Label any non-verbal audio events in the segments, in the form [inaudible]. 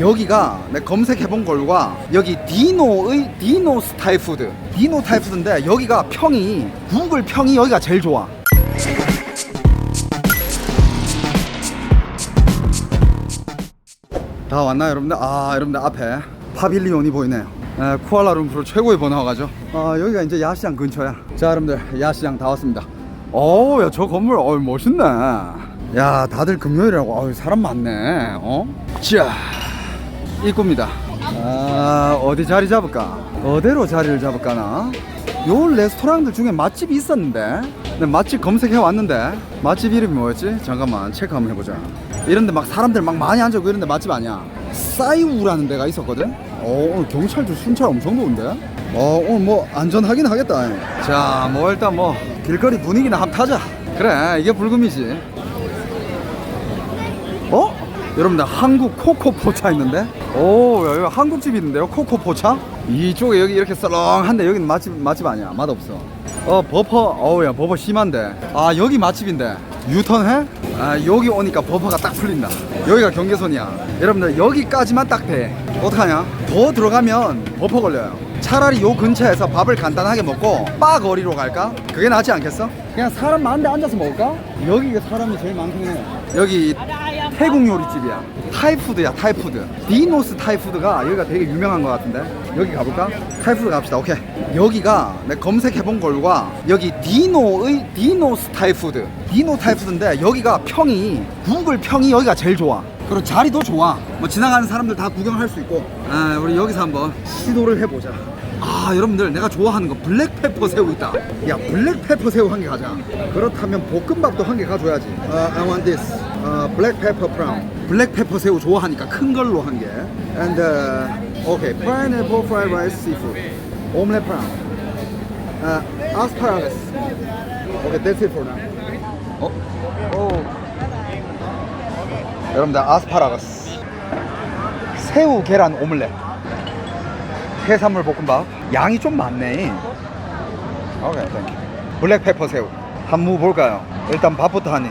여기가 내 검색해본 걸과 여기 디노의 디노 스타일 푸드. 디노 타입 푸드인데 여기가 평이 구글 평이 여기가 제일 좋아. 다 왔나요 여러분들? 아 여러분들 앞에 파빌리온이 보이네요. 에, 쿠알라룸푸르 최고의 번화가죠. 아 여기가 이제 야시장 근처야. 자 여러분들 야시장 다 왔습니다. 어우 야저 건물 어우 멋있네. 야 다들 금요일이라고. 어우 사람 많네. 어? 자 입구입니다. 아 어디 자리 잡을까? 어디로 자리를 잡을까나? 요 레스토랑들 중에 맛집이 있었는데. 근데 맛집 검색해 왔는데. 맛집 이름이 뭐였지? 잠깐만 체크 한번 해보자. 이런데 막 사람들 막 많이 앉아있고 이런데 맛집 아니야. 싸이우라는 데가 있었거든? 어 오늘 경찰들 순찰 엄청 좋은데? 어 오늘 뭐 안전하긴 하겠다. 자뭐 일단 뭐 길거리 분위기나 한번 타자. 그래 이게 불금이지. 어? 여러분들 한국 코코 포차 있는데? 오 여기 한국집 있는데요? 코코 포차? 이쪽에 여기 이렇게 썰렁한데 여기는 맛집 맛집 아니야. 맛없어. 어 버퍼 어우야 버퍼 심한데. 아 여기 맛집인데. 유턴해? 아 여기 오니까 버퍼가 딱 풀린다. 여기가 경계선이야. 여러분들 여기까지만 딱 돼. 어떡하냐? 더 들어가면 버퍼 걸려요 차라리 요 근처에서 밥을 간단하게 먹고 바 거리로 갈까? 그게 낫지 않겠어? 그냥 사람 많은데 앉아서 먹을까? 여기가 사람이 제일 많긴 해 여기 태국 요리집이야 타이푸드야 타이푸드 디노스 타이푸드가 여기가 되게 유명한 것 같은데 여기 가볼까? 타이푸드 갑시다 오케이 여기가 내 검색해본 걸과 여기 디노의 디노스 타이푸드 디노 타이푸드인데 여기가 평이 구글 평이 여기가 제일 좋아 그리고 자리도 좋아. 뭐 지나가는 사람들 다 구경할 수 있고. 아, 우리 여기서 한번 시도를 해보자. 아 여러분들 내가 좋아하는 거 블랙페퍼 새우 있다. 야 블랙페퍼 새우 한 개 가자. 그렇다면 볶음밥도 한 개 가줘야지. 아, I want this. 아, 블랙페퍼 프라운 블랙페퍼 새우 좋아하니까 큰 걸로 한 개. And uh, okay pineapple fried rice seafood. Omelette brown uh, asparagus. Okay that's it for now. 어? 오. 여러분들 아스파라거스. 새우 계란 오믈렛. 해산물 볶음밥. 양이 좀 많네. 오케이 땡큐 블랙페퍼 새우. 한 무 볼까요? 일단 밥부터 하니.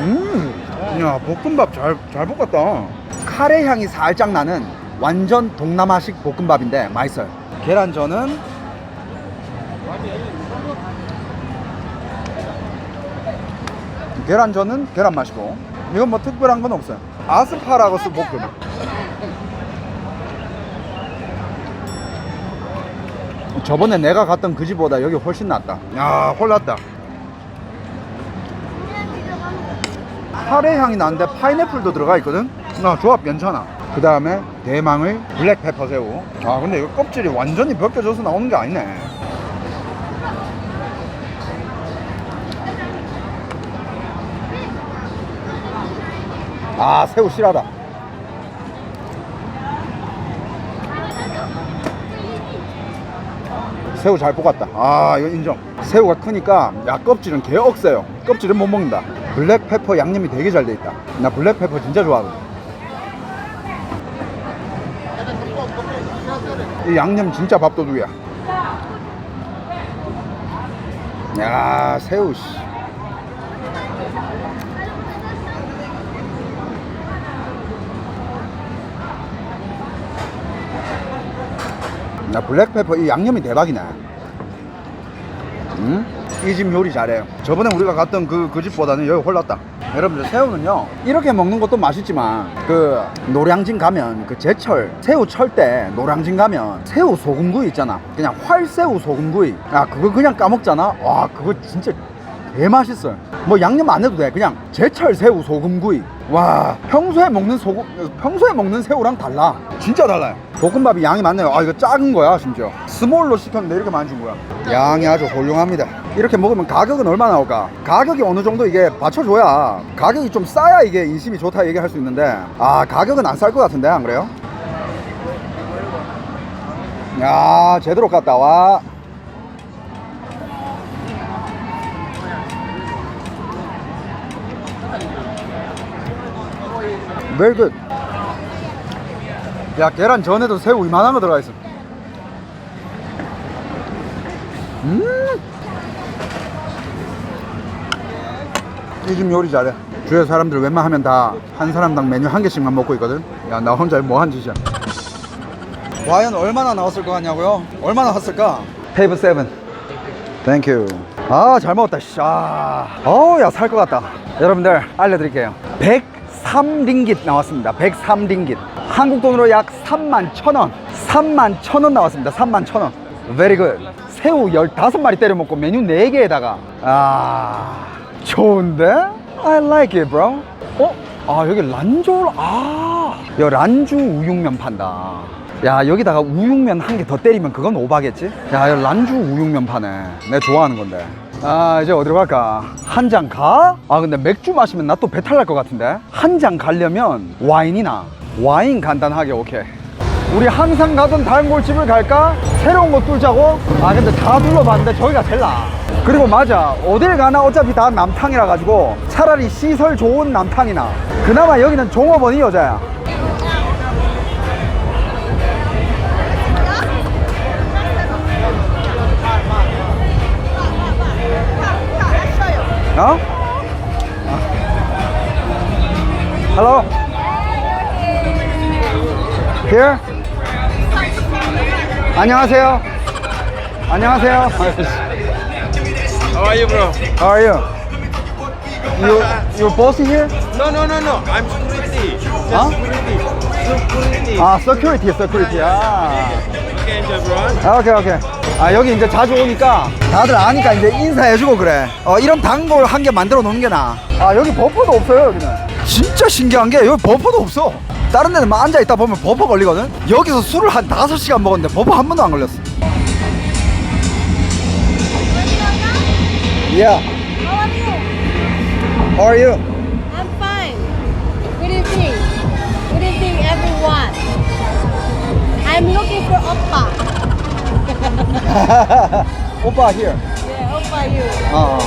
음야 볶음밥 잘, 잘 볶았다. 카레 향이 살짝 나는 완전 동남아식 볶음밥인데 맛있어요. 계란전은 계란전은 계란 맛이고. 이건 뭐 특별한 건 없어요. 아스파라거스 볶음. 저번에 내가 갔던 그 집보다 여기 훨씬 낫다. 야 홀랐다. 카레 향이 나는데 파인애플도 들어가 있거든? 나 조합 괜찮아. 그 다음에 대망의 블랙페퍼 새우. 아 근데 이거 껍질이 완전히 벗겨져서 나오는 게 아니네 아 새우 실하다. 새우 잘 볶았다. 아 이거 인정. 새우가 크니까 야 껍질은 개 억세요. 껍질은 못 먹는다. 블랙페퍼 양념이 되게 잘 돼 있다. 나 블랙페퍼 진짜 좋아하거든. 이 양념 진짜 밥도둑이야. 야 새우 씨 나 블랙페퍼 이 양념이 대박이네. 음? 이 집 요리 잘해요. 저번에 우리가 갔던 그, 그 집보다는 여기 홀랐다. 여러분들 새우는요 이렇게 먹는 것도 맛있지만 그 노량진 가면 그 제철 새우 철 때 노량진 가면 새우 소금구이 있잖아 그냥 활새우 소금구이 아 그거 그냥 까먹잖아 와 그거 진짜 개 맛있어요 뭐 양념 안 해도 돼 그냥 제철 새우 소금구이 와 평소에 먹는 소금 평소에 먹는 새우랑 달라 진짜 달라요 볶음밥이 양이 많네요. 아 이거 작은 거야 심지어. 스몰로 시켰는데 이렇게 많이 준 거야. 양이 아주 훌륭합니다. 이렇게 먹으면 가격은 얼마 나올까? 가격이 어느 정도 이게 받쳐줘야 가격이 좀 싸야 이게 인심이 좋다 얘기할 수 있는데 아 가격은 안 쌀 것 같은데 안 그래요? 야 제대로 갔다 와. Very good. 야 계란 전에도 새우 이만한 거 들어가 있어. 음. 이 집 요리 잘해. 주변 사람들 웬만하면 다 한 사람당 메뉴 한 개씩만 먹고 있거든. 야 나 혼자 뭐한 짓이야. 과연 얼마나 나왔을 것 같냐고요? 얼마나 나왔을까? 테이블 세븐. 땡큐. 아, 잘 먹었다, 씨. 아, 어우, 야, 살 것 같다. 여러분들, 알려드릴게요. 103링깃 나왔습니다. 103링깃. 한국 돈으로 약 3만 천 원. 3만 천원 나왔습니다. 3만 천 원. Very good. 새우 15마리 때려 먹고 메뉴 4개에다가. 아, 좋은데? I like it, bro. 어? 아, 여기 란졸, 아. 여 란주 우육면 판다. 야 여기다가 우육면 한 개 더 때리면 그건 오바겠지? 야 여기 란주 우육면 파네 내가 좋아하는 건데 아 이제 어디로 갈까? 한 잔 가? 아 근데 맥주 마시면 나 또 배탈 날 것 같은데 한 잔 가려면 와인이나 와인 간단하게 오케이 우리 항상 가던 단골집을 갈까? 새로운 거 뚫자고? 아 근데 다 둘러봤는데 저기가 제일 나아 그리고 맞아 어딜 가나 어차피 다 남탕이라 가지고 차라리 시설 좋은 남탕이나 그나마 여기는 종업원이 여자야 어? Hello? Here? 안녕하세요. 안녕하세요. How are you, bro? How are you? You you boss here? No, no, no, no. I'm security. Just Huh? security. Security. 아, security, security. 아. Okay, everyone. 아, 오케이 오케이 아 여기 이제 자주 오니까 다들 아니까 이제 인사해주고 그래 어 이런 단골 한 개 만들어 놓는 게 나아 아 여기 버퍼도 없어요 여기는 진짜 신기한 게 여기 버퍼도 없어 다른 데는 막 앉아있다 보면 버퍼 걸리거든 여기서 술을 한 다섯 시간 먹었는데 버퍼 한 번도 안 걸렸어 Yeah How How are are you? you? I'm fine. Good evening. Good evening, everyone. I'm looking for Oppa. 오빠 here Yeah, Oppa, you. 어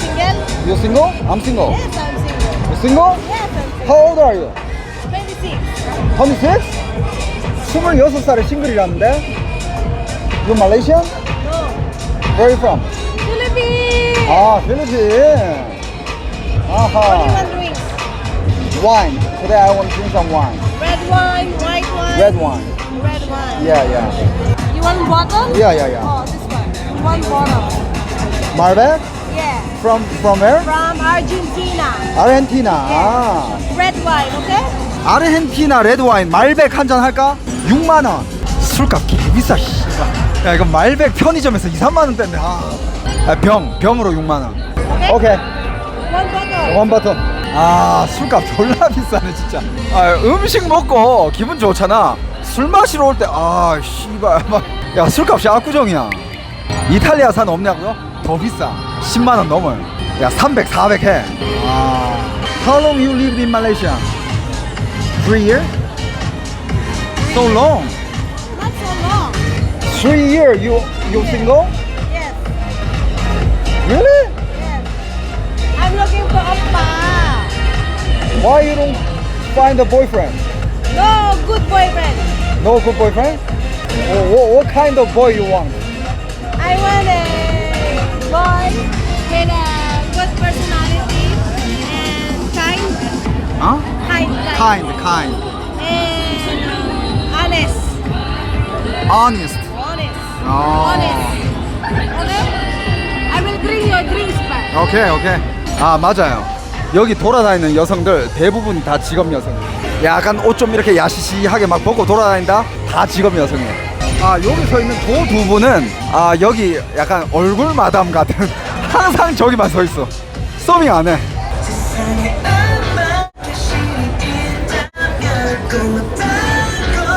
Single? You single? I'm single Yes, I'm single. You single? Yes, I'm single. How old are you? 26. 26? 26살에 싱글이라는데? You Malaysian? No. Where are you from? Philippines. 아, 필리핀. Only 아하. one drink. Wine. Today I want to drink some wine. Red wine, white wine. Red wine. Red wine. Yeah, yeah. You want bottle? Yeah, yeah, yeah. Oh, this one. One bottle. Malbec? Yeah. From from where? From Argentina. 아르헨티나. 아. Red wine, okay? 아르헨티나 레드 와인 말백 한 잔 할까? 6만 원. 술값 개 비싸. 씨발. 야, 이거 말백 편의점에서 2, 3만 원대인데. 아. 아, 병 병으로 6만 원. Okay? 오케이. One bottle. 원 버튼. 아 술값 졸라 비싸네 진짜. 아 음식 먹고 기분 좋잖아. 술 마시러 올 때아 씨발 막야 술값이 압구정이야. 이탈리아산 없냐고요? 더 비싸. 10만 원 넘어요. 야 300, 400 해. 아. How long you lived in Malaysia? Three years? So long. Not so long. Three years you you single? Yes. Really? Yes. I'm looking for oppa. Why you don't find a boyfriend? No good boyfriend. No good boyfriend? Oh, what, what kind of boy you want? I want a boy with a good personality and kind, Huh? Kind, like, Kind, kind. and honest, Honest. honest, Oh. honest. Okay? I will bring your drinks back. 오케이, 오케이. 아, 맞아요. 여기 돌아다니는 여성들 대부분 다 직업 여성. 약간 옷 좀 이렇게 야시시하게 막 벗고 돌아다닌다? 다 직업 여성이에요. 아, 여기 서 있는 저 두 분은 아, 여기 약간 얼굴 마담 같은 [laughs] 항상 저기만 서 있어. 서밍 안 해.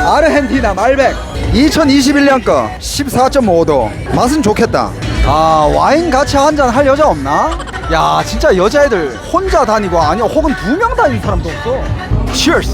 아르헨티나 말백. 2021년 거 14.5도 맛은 좋겠다. 아 와인 같이 한잔 할 여자 없나? 야 진짜 여자애들 혼자 다니고 아니야 혹은 두 명 다니는 사람도 없어. Cheers.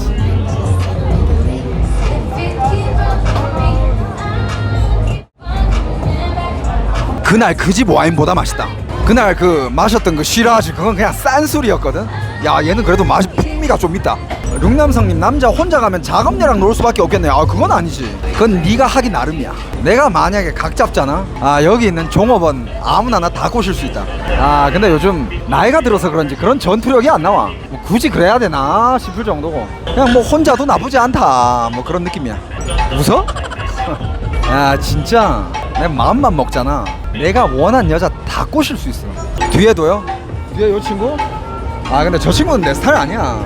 그날 그 집 와인보다 맛있다. 그날 그 마셨던 그 시라즈 그건 그냥 싼 술이었거든. 야 얘는 그래도 맛이 풍미가 좀 있다 룽남성님 남자 혼자 가면 작업녀랑 놀 수밖에 없겠네 아 그건 아니지. 그건 네가 하기 나름이야. 내가 만약에 각 잡잖아? 아 여기 있는 종업원 아무나 나 다 꼬실 수 있다. 아 근데 요즘 나이가 들어서 그런지 그런 전투력이 안 나와. 뭐 굳이 그래야 되나 싶을 정도고. 그냥 뭐 혼자도 나쁘지 않다. 뭐 그런 느낌이야. 웃어? 야 [laughs] 진짜. 내 마음만 먹잖아. 내가 원한 여자 다 꼬실 수 있어. 뒤에도요? 뒤에 요 친구? 아 근데 저 친구는 내 스타일 아니야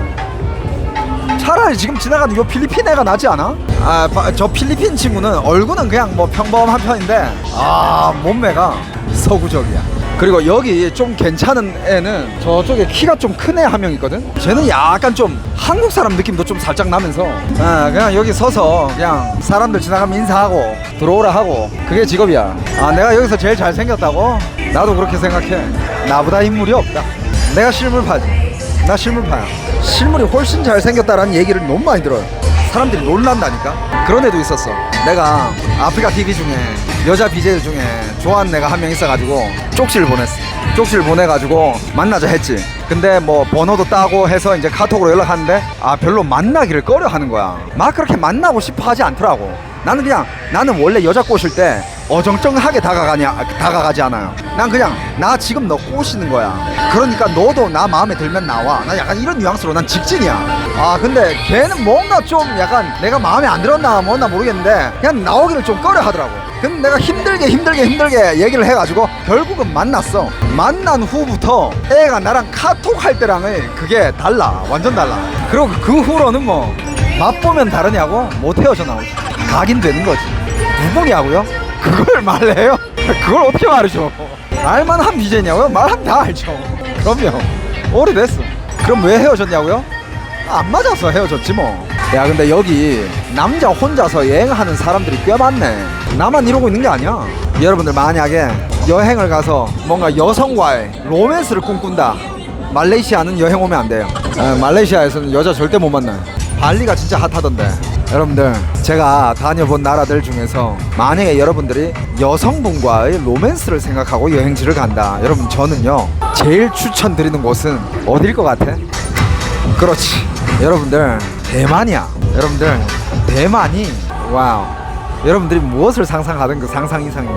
차라리 지금 지나가는 요 필리핀 애가 낫지 않아? 아, 바- 저 필리핀 친구는 얼굴은 그냥 뭐 평범한 편인데 아 몸매가 서구적이야. 그리고 여기 좀 괜찮은 애는 저쪽에 키가 좀 큰 애 한 명 있거든. 쟤는 약간 좀 한국 사람 느낌도 좀 살짝 나면서 아, 그냥 여기 서서 그냥 사람들 지나가면 인사하고 들어오라 하고 그게 직업이야. 아 내가 여기서 제일 잘 생겼다고? 나도 그렇게 생각해. 나보다 인물이 없다. 내가 실물파지. 나 실물파야. 실물이 훨씬 잘생겼다라는 얘기를 너무 많이 들어요. 사람들이 놀란다니까. 그런 애도 있었어. 내가 아프리카 TV 중에 여자 BJ들 중에 좋아하는 애가 한 명 있어가지고 쪽지를 보냈어. 쪽지를 보내가지고 만나자 했지. 근데 뭐 번호도 따고 해서 이제 카톡으로 연락하는데 아 별로 만나기를 꺼려 하는 거야. 막 그렇게 만나고 싶어 하지 않더라고. 나는 그냥 나는 원래 여자 꼬실 때 어정쩡하게 다가가냐 다가가지 않아요. 난 그냥 나 지금 너 꼬시는 거야. 그러니까 너도 나 마음에 들면 나와. 나 약간 이런 뉘앙스로 난 직진이야. 아 근데 걔는 뭔가 좀 약간 내가 마음에 안 들었나 뭐나 모르겠는데 그냥 나오기를 좀 꺼려 하더라고. 근데 내가 힘들게 힘들게 힘들게 얘기를 해가지고 결국은 만났어. 만난 후부터 애가 나랑 카톡 할 때랑은 그게 달라. 완전 달라. 그리고 그 후로는 뭐 맛보면 다르냐고 못 헤어져 나오지. 가긴 되는 거지. 누구냐고요? 그걸 말해요? 그걸 어떻게 말해줘? 말만 한 BJ냐고요? 말하면 다 알죠. 그럼요. 오래됐어. 그럼 왜 헤어졌냐고요? 안 맞아서 헤어졌지 뭐. 야 근데 여기 남자 혼자서 여행하는 사람들이 꽤 많네. 나만 이러고 있는 게 아니야. 여러분들 만약에 여행을 가서 뭔가 여성과의 로맨스를 꿈꾼다. 말레이시아는 여행 오면 안 돼요. 에, 말레이시아에서는 여자 절대 못 만나요. 발리가 진짜 핫하던데. 여러분들 제가 다녀본 나라들 중에서 만약에 여러분들이 여성분과의 로맨스를 생각하고 여행지를 간다. 여러분 저는요 제일 추천드리는 곳은 어딜 것 같아? 그렇지. 여러분들 대만이야. 여러분들 대만이 와우. 여러분들이 무엇을 상상하든 그 상상 이상이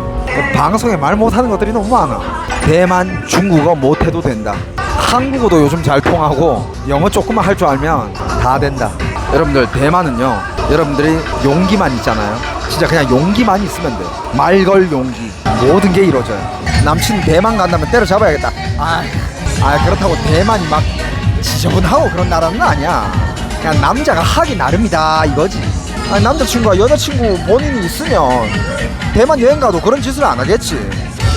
방송에 말 못하는 것들이 너무 많아. 대만 중국어 못해도 된다. 한국어도 요즘 잘 통하고 영어 조금만 할 줄 알면 다 된다. 여러분들 대만은요. 여러분들이 용기만 있잖아요. 진짜 그냥 용기만 있으면 돼. 말걸 용기. 모든 게 이루어져요. 남친 대만 간다면 때려잡아야겠다. 아, 아 그렇다고 대만이 막 지저분하고 그런 나라는 아니야. 그냥 남자가 하기 나름이다 이거지. 아니, 남자친구와 여자친구 본인이 있으면 대만 여행 가도 그런 짓을 안 하겠지.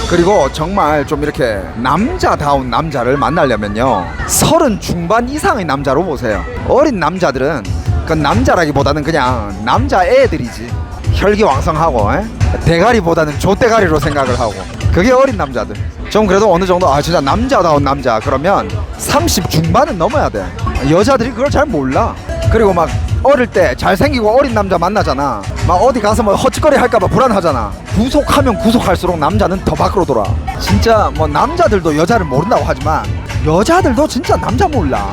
그리고 정말 좀 이렇게 남자다운 남자를 만나려면요. 서른 중반 이상의 남자로 보세요. 어린 남자들은 그 남자라기보다는 그냥 남자 애들이지. 혈기왕성하고 에? 대가리보다는 조대가리로 생각을 하고. 그게 어린 남자들. 좀 그래도 어느 정도 아 진짜 남자다운 남자. 그러면 30 중반은 넘어야 돼. 여자들이 그걸 잘 몰라. 그리고 막 어릴 때 잘생기고 어린 남자 만나잖아. 막 어디 가서 뭐 헛짓거리 할까봐 불안하잖아. 구속하면 구속할수록 남자는 더 밖으로 돌아. 진짜 뭐 남자들도 여자를 모른다고 하지만 여자들도 진짜 남자 몰라